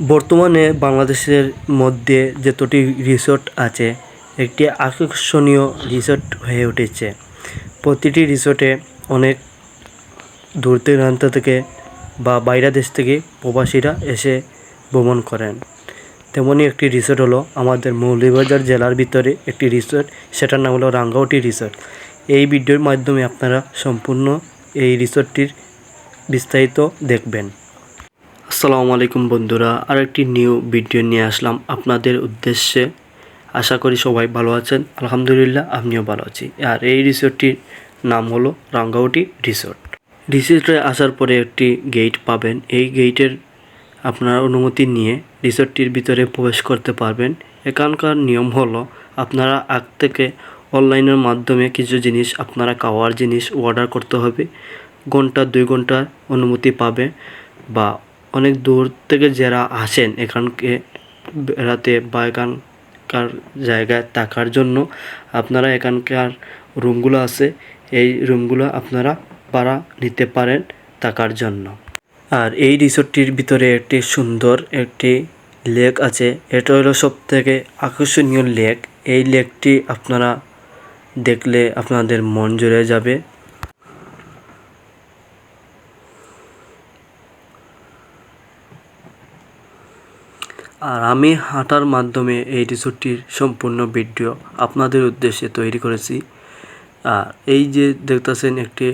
বর্তমানে বাংলাদেশের মধ্যে যতটি রিসোর্ট আছে, একটি আকর্ষণীয় রিসোর্ট হয়ে উঠেছে। প্রতিটি রিসোর্টে অনেক দূর দূরান্ত থেকে বা বাইরে দেশ থেকে প্রবাসীরা এসে ভ্রমণ করেন। তেমনই একটি রিসোর্ট হলো আমাদের মৌলভীবাজার জেলার ভিতরে একটি রিসোর্ট, সেটার নাম হলো রাঙ্গাউটি রিসোর্ট। এই ভিডিওর মাধ্যমে আপনারা সম্পূর্ণ এই রিসোর্টটির বিস্তারিত দেখবেন। আসসালামু আলাইকুম বন্ধুরা আর একটি নিউ ভিডিও নিয়ে আসলাম আপনাদের উদ্দেশ্যে। আশা করি সবাই ভালো আছেন, আলহামদুলিল্লাহ আমিও ভালো আছি। আর এই রিসোর্টটির নাম হলো রাঙ্গাউটি রিসোর্ট। রিসোর্টে আসার পরে একটি গেট পাবেন। এই গেটের আপনার অনুমতি নিয়ে রিসোর্টটির ভিতরে প্রবেশ করতে পারবেন। এখানকার নিয়ম হলো আপনারা আগ থেকে অনলাইনের মাধ্যমে কিছু জিনিস, আপনারা খাওয়ার জিনিস অর্ডার করতে হবে। ঘণ্টা, দুই ঘণ্টার অনুমতি পাবে বা অনেক দূর থেকে যারা আসেন এখানকে বেড়াতে বা এখানকার জায়গায় থাকার জন্য, আপনারা এখানকার রুমগুলো আছে, এই রুমগুলো আপনারা ভাড়া নিতে পারেন থাকার জন্য। আর এই রিসোর্টটির ভিতরে একটি সুন্দর একটি লেক আছে, এটা হলো সব থেকে আকর্ষণীয় লেক। এই লেকটি আপনারা দেখলে আপনাদের মন জুড়ে যাবে। আর আমি হাঁটার মাধ্যমে এই রিসোর্টটির সম্পূর্ণ ভিডিও আপনাদের উদ্দেশ্যে তৈরি করেছি। আর এই যে দেখতেছেন একটি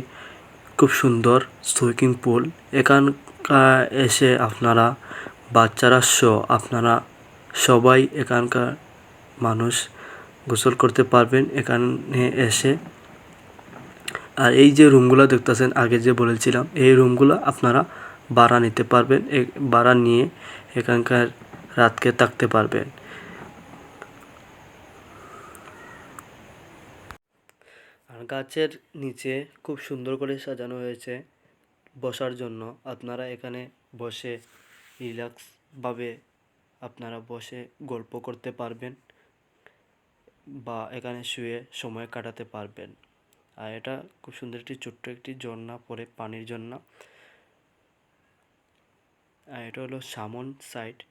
খুব সুন্দর সুইমিং পুল এখানকার এসে আপনারা, বাচ্চারা সহ আপনারা সবাই এখানকার মানুষ গোসল করতে পারবেন এখানে এসে। আর এই যে রুমগুলো দেখতেছেন, আগে যে বলেছিলাম, এই রুমগুলো আপনারা ভাড়া নিতে পারবেন ভাড়া নিয়ে এখানকার রাতকে থাকতে পারবেন। আর গাছের নিচে খুব সুন্দর করে সাজানো হয়েছে বসার জন্য। আপনারা এখানে বসে রিল্যাক্সভাবে আপনারা বসে গল্প করতে পারবেন বা এখানে শুয়ে সময় কাটাতে পারবেন। আর এটা খুব সুন্দর একটি ছোট্ট একটি ঝর্ণা পড়ে পানির ঝর্ণা। আর এটা হলো সামন সাইড।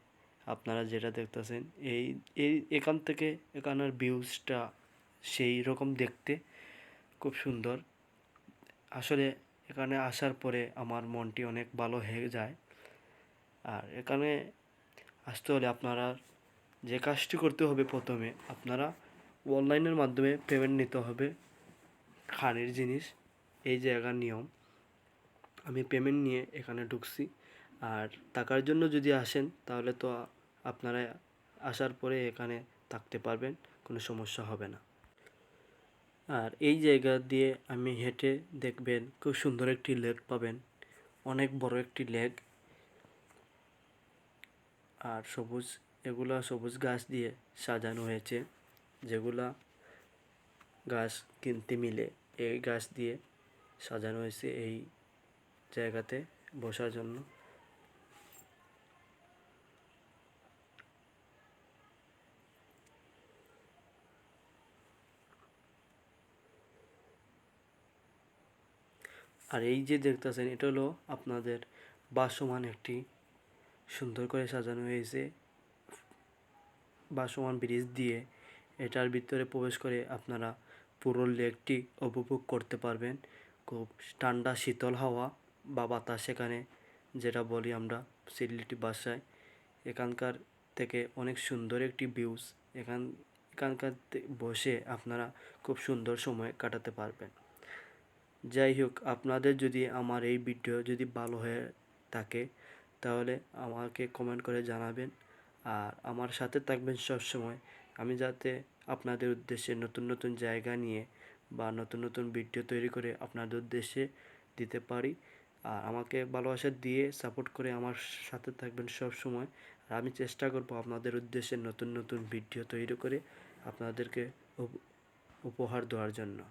আপনারা যেটা দেখতেছেন, এই এই এখান থেকে এখানের ভিউজটা সেই রকম দেখতে খুব সুন্দর। আসলে এখানে আসার পরে আমার মনটি অনেক ভালো হয়ে যায়। আর এখানে আসতে হলে আপনারা যে কাজটি করতে হবে প্রথমে, আপনারা অনলাইনের মাধ্যমে পেমেন্ট নিতে হবে খানের জিনিস। এই জায়গার নিয়ম। আমি পেমেন্ট নিয়ে এখানে ঢুকছি। আর টাকার জন্য যদি আসেন, তাহলে তো আপনারা আসার পরে এখানে থাকতে পারবেন, কোনো সমস্যা হবে না। আর এই জায়গা দিয়ে আমি হেঁটে দেখবেন খুব সুন্দর একটি লেক পাবেন, অনেক বড় একটি লেক। আর সবুজ, এগুলা সবুজ গাছ দিয়ে সাজানো হয়েছে, যেগুলা গাছ কিনতে মিলে এই গাছ দিয়ে সাজানো হয়েছে এই জায়গাতে বসার জন্য। আর এই যে দেখতেছেন, এটা হলো আপনাদের বাসমান একটি সুন্দর করে সাজানো হয়েছে। বাসমান ব্রিজ দিয়ে এটার ভিতরে প্রবেশ করে আপনারা পুরো লেকটি উপভোগ করতে পারবেন। খুব ঠান্ডা, শীতল হাওয়া বা বাতাস সেখানে যেটা বলি আমরা সিলেটি বাসায় এখানকার থেকে অনেক সুন্দর একটি ভিউজ এখান, এখানকার বসে আপনারা খুব সুন্দর সময় কাটাতে পারবেন। যাই হোক, আপনাদের যদি আমার এই ভিডিও যদি ভালো হয়ে থাকে, তাহলে আমাকে কমেন্ট করে জানাবেন। আর আমার সাথে থাকবেন সব সময় আমি যাতে আপনাদের উদ্দেশ্যে নতুন নতুন জায়গা নিয়ে বা নতুন নতুন ভিডিও তৈরি করে আপনাদের উদ্দেশ্যে দিতে পারি। আর আমাকে ভালোবাসা দিয়ে সাপোর্ট করে আমার সাথে থাকবেন সব সময় আর আমি চেষ্টা করব আপনাদের উদ্দেশ্যে নতুন নতুন ভিডিও তৈরি করে আপনাদেরকে উপ- উপহার দেওয়ার জন্য।